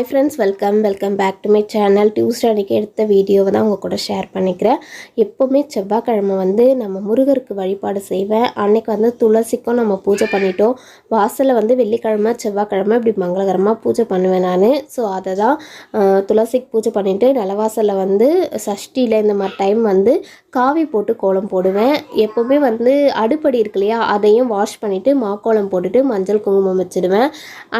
Hi friends welcome welcome back to my channel Tuesday அன்றைக்கி எடுத்த வீடியோவை தான் உங்கள் கூட ஷேர் பண்ணிக்கிறேன். எப்போவுமே செவ்வாய்க்கிழமை வந்து நம்ம முருகருக்கு வழிபாடு செய்வேன். அன்னைக்கு வந்து துளசிக்கும் நம்ம பூஜை பண்ணிட்டோம். வாசலில் வந்து வெள்ளிக்கிழமை செவ்வாய்க்கிழமை இப்படி மங்களகரமாக பூஜை பண்ணுவேன் நான். ஸோ அதை தான் துளசிக்கு பூஜை பண்ணிவிட்டு நிலவாசலில் வந்து சஷ்டியில் இந்த மாதிரி டைம் வந்து காவி போட்டு கோலம் போடுவேன். எப்போவுமே வந்து அடுப்படி இருக்கு இல்லையா அதையும் வாஷ் பண்ணிவிட்டு மாக்கோலம் போட்டுட்டு மஞ்சள் குங்குமம் வச்சிடுவேன்.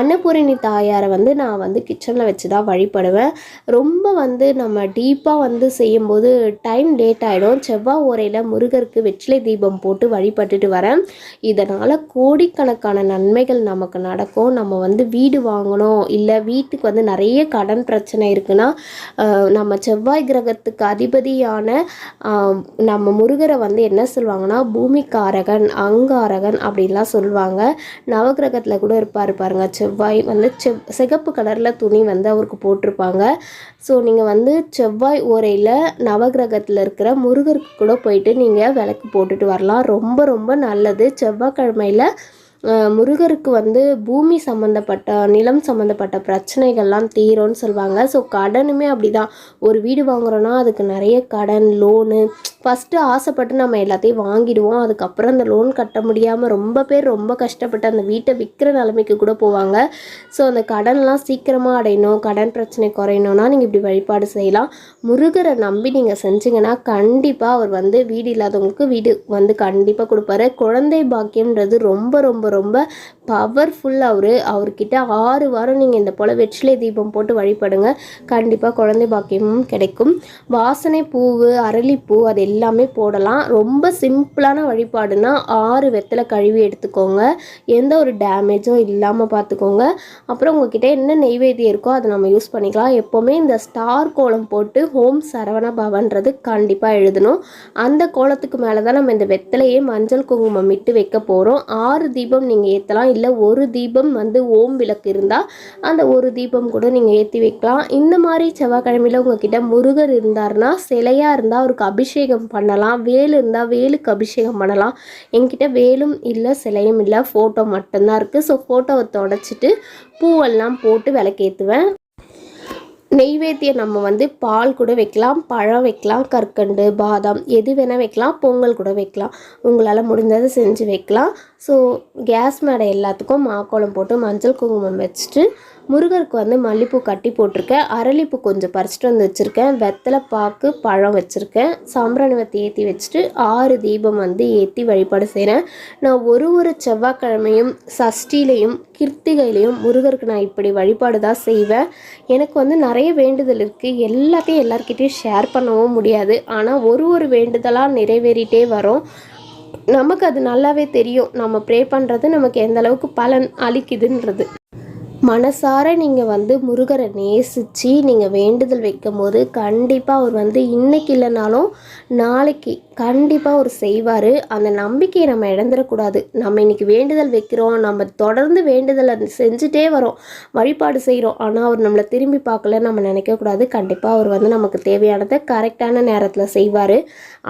அன்னபூரணி தாயாரை வந்து நான் வந்து கிச்சன் இன்டென்ஷனில் வச்சு தான் வழிபடுவேன். ரொம்ப வந்து நம்ம டீப்பாக வந்து செய்யும்போது டைம் லேட் ஆகிடும் செவ்வாய் ஓரையில் முருகருக்கு வெற்றிலை தீபம் போட்டு வழிபட்டுட்டு வரேன். இதனால் கோடிக்கணக்கான நன்மைகள் நமக்கு நடக்கும். நம்ம வந்து வீடு வாங்கணும். இல்லை வீட்டுக்கு வந்து நிறைய கடன் பிரச்சனை இருக்குன்னா நம்ம செவ்வாய் கிரகத்துக்கு அதிபதியான நம்ம முருகரை வந்து என்ன சொல்லுவாங்கன்னா பூமிக்காரகன் அங்காரகன் அப்படின்லாம் சொல்லுவாங்க. நவகிரகத்தில் கூட இருப்பார் பாருங்க. செவ்வாய் வந்து செவ் சிகப்பு கலரில் துணி வந்து அவருக்கு போட்டிருப்பாங்க. ஸோ நீங்கள் வந்து செவ்வாய் ஓரையில் நவகிரகத்தில் இருக்கிற முருகருக்கு கூட போயிட்டு நீங்கள் விளக்கு போட்டுட்டு வரலாம். ரொம்ப ரொம்ப நல்லது. செவ்வாய்க்கிழமையில் முருகருக்கு வந்து பூமி சம்மந்தப்பட்ட நிலம் சம்மந்தப்பட்ட பிரச்சனைகள்லாம் தீரும்னு சொல்லுவாங்க ஸோ கடனுமே அப்படிதான். ஒரு வீடு வாங்குறோன்னா அதுக்கு நிறைய கடன் லோனு ஃபஸ்ட்டு ஆசைப்பட்டு நம்ம எல்லாத்தையும் வாங்கிடுவோம். அதுக்கப்புறம் அந்த லோன் கட்ட முடியாமல் ரொம்ப பேர் ரொம்ப கஷ்டப்பட்டு அந்த வீட்டை விற்கிற நிலைமைக்கு கூட போவாங்க. ஸோ அந்த கடன்லாம் சீக்கிரமாக அடையணும் கடன் பிரச்சனை குறையணும்னா நீங்கள் இப்படி வழிபாடு செய்யலாம். முருகரை நம்பி நீங்கள் செஞ்சீங்கன்னா கண்டிப்பாக அவர் வந்து வீடு இல்லாதவங்களுக்கு வீடு வந்து கண்டிப்பாக கொடுப்பாரு. குழந்தை பாக்கியம்ன்றது ரொம்ப ரொம்ப ரொம்ப பவர்ஃபுல் அவர். அவர்கிட்ட ஆறு வாரம் நீங்கள் இந்த போல் வெற்றிலை தீபம் போட்டு வழிபடுங்க. கண்டிப்பாக குழந்தை பாக்கியமும் கிடைக்கும். வாசனை பூவு அரளிப்பூ அது எல்லாமே போடலாம். ரொம்ப சிம்பிளான வழிபாடுனா ஆறு வெத்தலை கழுவி எடுத்துக்கோங்க. எந்த ஒரு டேமேஜும் இல்லாமல் பார்த்துக்கோங்க அப்புறம் உங்ககிட்ட என்ன நெய்வேத்தியம் இருக்கோ அதை நம்ம யூஸ் பண்ணிக்கலாம். எப்போவுமே இந்த ஸ்டார் கோலம் போட்டு ஹோம் சரவண பவன்றது கண்டிப்பாக எழுதணும். அந்த கோலத்துக்கு மேலே தான் நம்ம இந்த வெத்தலையே மஞ்சள் குங்குமம் இட்டு வைக்க போகிறோம் ஆறு தீபம் நீங்கள் ஏற்றலாம் இல்லை ஒரு தீபம் வந்து ஓம் விளக்கு இருந்தால் அந்த ஒரு தீபம் கூட நீங்கள் ஏற்றி வைக்கலாம். இந்த மாதிரி செவ்வாய்க்கிழமையில் உங்ககிட்ட முருகர் இருந்தாருன்னா சிலையாக இருந்தால் அவருக்கு அபிஷேகம் பண்ணலாம். வேல் இருந்தால் வேலுக்கு அபிஷேகம் பண்ணலாம். என்கிட்ட வேலும் இல்லை சிலையும் இல்லை. ஃபோட்டோ மட்டும்தான் இருக்குது ஸோ ஃபோட்டோவை தொடச்சிட்டு பூவெல்லாம் போட்டு விளக்கேற்றுவேன் நெய்வேத்தியம் நம்ம வந்து பால் கூட வைக்கலாம் பழம் வைக்கலாம் கற்கண்டு பாதாம் எது வேணால் வைக்கலாம் பொங்கல் கூட வைக்கலாம். உங்களால் முடிஞ்சதை செஞ்சு வைக்கலாம். ஸோ கேஸ் மேடை எல்லாத்துக்கும் மாக்கோளம் போட்டு மஞ்சள் குங்குமம் வச்சுட்டு முருகருக்கு வந்து மல்லிப்பூ கட்டி போட்டிருக்கேன். அரளிப்பூ கொஞ்சம் பறிச்சிட்டு வந்து வச்சுருக்கேன். வெத்தலை பாக்கு பழம் வச்சுருக்கேன். சாம்பிராணி வத்தி ஏற்றி வச்சுட்டு ஆறு தீபம் வந்து ஏற்றி வழிபாடு செய்கிறேன் நான் ஒரு ஒரு செவ்வாய்க்கிழமையும் சஷ்டிலையும் கிருத்திகையிலையும் முருகருக்கு நான் இப்படி வழிபாடு தான் செய்வேன். எனக்கு வந்து நிறைய வேண்டுதல் இருக்குது எல்லாத்தையும் எல்லாருக்கிட்டேயும் ஷேர் பண்ணவும் முடியாது. ஆனால் ஒரு ஒரு வேண்டுதலாக நிறைவேறிட்டே வரும். நமக்கு அது நல்லாவே தெரியும். நம்ம ப்ரே பண்ணுறது நமக்கு எந்த அளவுக்கு பலன் அளிக்குதுன்றது. மனசார நீங்கள் வந்து முருகரை நேசித்து நீங்கள் வேண்டுதல் வைக்கும் போது கண்டிப்பாக அவர் வந்து இன்றைக்கி இல்லைனாலும் நாளைக்கு கண்டிப்பாக அவர் செய்வார். அந்த நம்பிக்கையை நம்ம இழந்துடக்கூடாது. நம்ம இன்னைக்கு வேண்டுதல் வைக்கிறோம். நம்ம தொடர்ந்து வேண்டுதலை செஞ்சுட்டே வரோம். வழிபாடு செய்கிறோம் ஆனால் அவர் நம்மளை திரும்பி பார்க்கல நம்ம நினைக்கக்கூடாது. கண்டிப்பாக அவர் வந்து நமக்கு தேவையானதை கரெக்டான நேரத்தில் செய்வார்.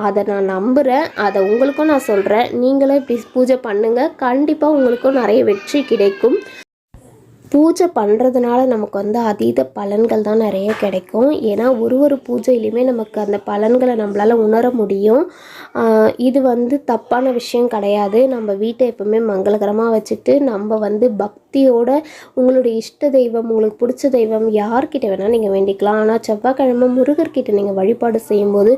அதை நான் நம்புகிறேன் அதை உங்களுக்கும் நான் சொல்கிறேன் நீங்களும் இப்படி பூஜை பண்ணுங்கள் கண்டிப்பாக உங்களுக்கும் நிறைய வெற்றி கிடைக்கும். பூஜை பண்ணுறதுனால நமக்கு வந்து அதீத பலன்கள் தான் நிறைய கிடைக்கும். ஏன்னா ஒரு ஒரு பூஜையிலையுமே நமக்கு அந்த பலன்களை நம்மளால் உணர முடியும். ஆஹ் இது வந்து தப்பான விஷயம் கிடையாது. நம்ம வீட்டை எப்பவுமே மங்களகரமாக வச்சுட்டு நம்ம வந்து பக்தியோட உங்களுடைய இஷ்ட தெய்வம் உங்களுக்கு பிடிச்ச தெய்வம் யார்கிட்ட வேணால் நீங்கள் வேண்டிக்கலாம். ஆனால் செவ்வாய்க்கிழமை முருகர்கிட்ட நீங்கள் வழிபாடு செய்யும்போது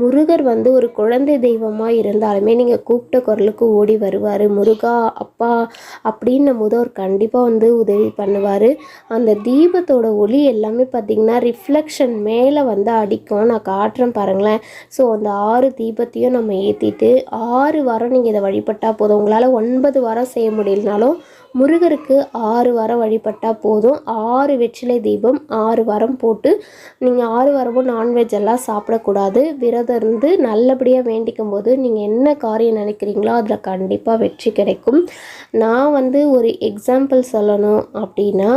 முருகர் வந்து ஒரு குழந்தை தெய்வமாக இருந்தாலுமே நீங்கள் கூப்பிட்ட குரலுக்கு ஓடி வருவார். முருகா அப்பா அப்படின்னும் போது அவர் கண்டிப்பாக வந்து உதவி பண்ணுவார். அந்த தீபத்தோட ஒளி எல்லாமே பார்த்திங்கன்னா ரிஃப்ளெக்ஷன் மேலே வந்து அடிக்கும். நான் காட்டுறேன் பாருங்களேன். ஸோ அந்த ஆறு தீபத்தையும் நம்ம ஏற்றிட்டு ஆறு வாரம் நீங்கள் இதை வழிபட்டால் போதும். உங்களால் ஒன்பது வாரம் செய்ய முடியலனாலும் முருகருக்கு ஆறு வாரம் வழிபட்டால் போதும். ஆறு வெற்றிலை தீபம் ஆறு வாரம் போட்டு நீங்கள் ஆறு வாரமும் நான்வெஜ் எல்லாம் சாப்பிடக்கூடாது. விரதம் இருந்து நல்லபடியாக வேண்டிக்கும் போது நீங்கள் என்ன காரியம் நினைக்கிறீங்களோ அதில் கண்டிப்பாக வெற்றி கிடைக்கும். நான் வந்து ஒரு எக்ஸாம்பிள் சொல்லணும் அப்படின்னா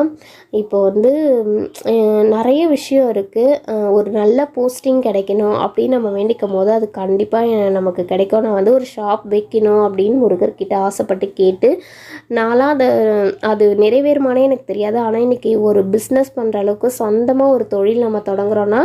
இப்போ வந்து நிறைய விஷயம் இருக்குது ஒரு நல்ல போஸ்டிங் கிடைக்கணும் அப்படின்னு நம்ம வேண்டிக்கும் போது அது கண்டிப்பாக நமக்கு கிடைக்கும். நான் வந்து ஒரு ஷாப் வைக்கணும் அப்படின்னு முருகர்கிட்ட ஆசைப்பட்டு கேட்டு நான்லாம் அதை அது நிறைவேறுமானே எனக்கு தெரியாது. ஆனால் இன்றைக்கி ஒரு பிஸ்னஸ் பண்ணுற அளவுக்கு சொந்தமாக ஒரு தொழில் நம்ம தொடங்குறோன்னா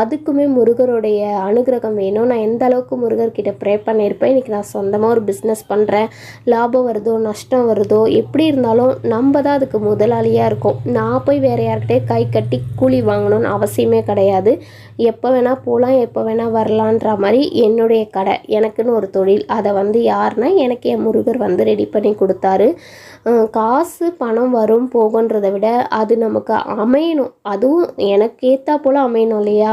அதுக்குமே முருகருடைய அனுகிரகம் வேணும். நான் எந்த அளவுக்கு முருகர்கிட்ட ப்ரே பண்ணியிருப்பேன் இன்றைக்கி நான் சொந்தமாக ஒரு பிஸ்னஸ் பண்ணுறேன் லாபம் வருதோ நஷ்டம் வருதோ எப்படி இருந்தாலும் நம்ம தான் அதுக்கு முதலாளியாக இருக்கும். நான் போய் வேறு யார்கிட்டே கை கட்டி கூலி வாங்கணும்னு அவசியமே கிடையாது. எப்போ வேணால் போகலாம் எப்போ வேணால் வரலான்ற மாதிரி என்னுடைய கடை எனக்குன்னு ஒரு தொழில். அதை வந்து யாருன்னா எனக்கு என் முருகர் வந்து ரெடி பண்ணி கொடுத்தாரு. காசு பணம் வரும் போகுன்றதை விட அது நமக்கு அமையணும். அதுவும் எனக்கு ஏற்றா போல் அமையணும் இல்லையா?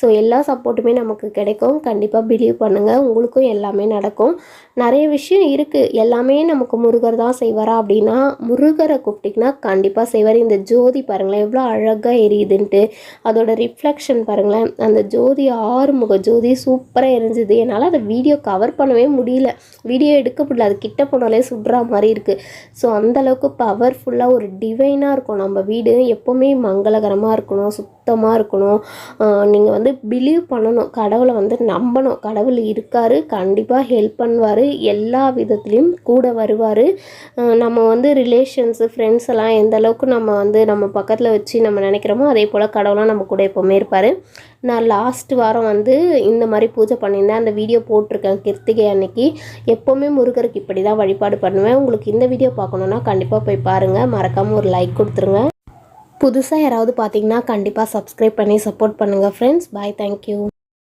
ஸோ எல்லா சப்போர்ட்டுமே நமக்கு கிடைக்கும். கண்டிப்பாக பிலீவ் பண்ணுங்கள் உங்களுக்கும் எல்லாமே நடக்கும். நிறைய விஷயம் இருக்குது எல்லாமே நமக்கு முருகர் தான் செய்வாரா அப்படின்னா முருகரை கூப்பிட்டிங்கன்னா கண்டிப்பாக செய்வார். இந்த ஜோதி பாருங்களேன் எவ்வளோ அழகாக எரியுதுன்ட்டு. அதோட ரிஃப்ளெக்ஷன் பாருங்களேன் அந்த ஜோதி ஆறுமுக ஜோதி சூப்பராக எரிஞ்சுது. என்னால் அதை வீடியோ கவர் பண்ணவே முடியல. வீடியோ எடுக்க முடியல. அது கிட்ட போனாலே சுடுற மாதிரி இருக்குது ஸோ அந்தளவுக்கு பவர்ஃபுல்லாக ஒரு டிவைனாக இருக்கும் நம்ம வீடு. எப்போவுமே மங்களகரமாக இருக்கணும். சுத்தமாக இருக்கணும். நீங்கள் வந்து பிலீவ் பண்ணணும். கடவுளை வந்து நம்பணும். கடவுள் இருக்கார். கண்டிப்பாக ஹெல்ப் பண்ணுவார். எல்லா விதத்துலேயும் கூட வருவார். நம்ம வந்து ரிலேஷன்ஸு ஃப்ரெண்ட்ஸ் எல்லாம் எந்த அளவுக்கு நம்ம வந்து நம்ம பக்கத்தில் வச்சு நம்ம நினைக்கிறோமோ அதே போல் கடவுளாக நம்ம கூட எப்போவுமே இருப்பார். நான் லாஸ்ட் வாரம் வந்து இந்த மாதிரி பூஜை பண்ணியிருந்தேன். அந்த வீடியோ போட்டிருக்கேன் கிருத்திகை அன்னைக்கு. எப்போவுமே முருகருக்கு இப்படி தான் வழிபாடு பண்ணுவேன். உங்களுக்கு இந்த வீடியோ பார்க்கணுன்னா கண்டிப்பாக போய் பாருங்கள் மறக்காமல் ஒரு லைக் கொடுத்துருங்க. புதுசாக யாராவது பார்த்தீங்கன்னா கண்டிப்பாக சப்ஸ்கிரைப் பண்ணி சப்போர்ட் பண்ணுங்கள் ஃப்ரெண்ட்ஸ் பாய் தேங்க்யூ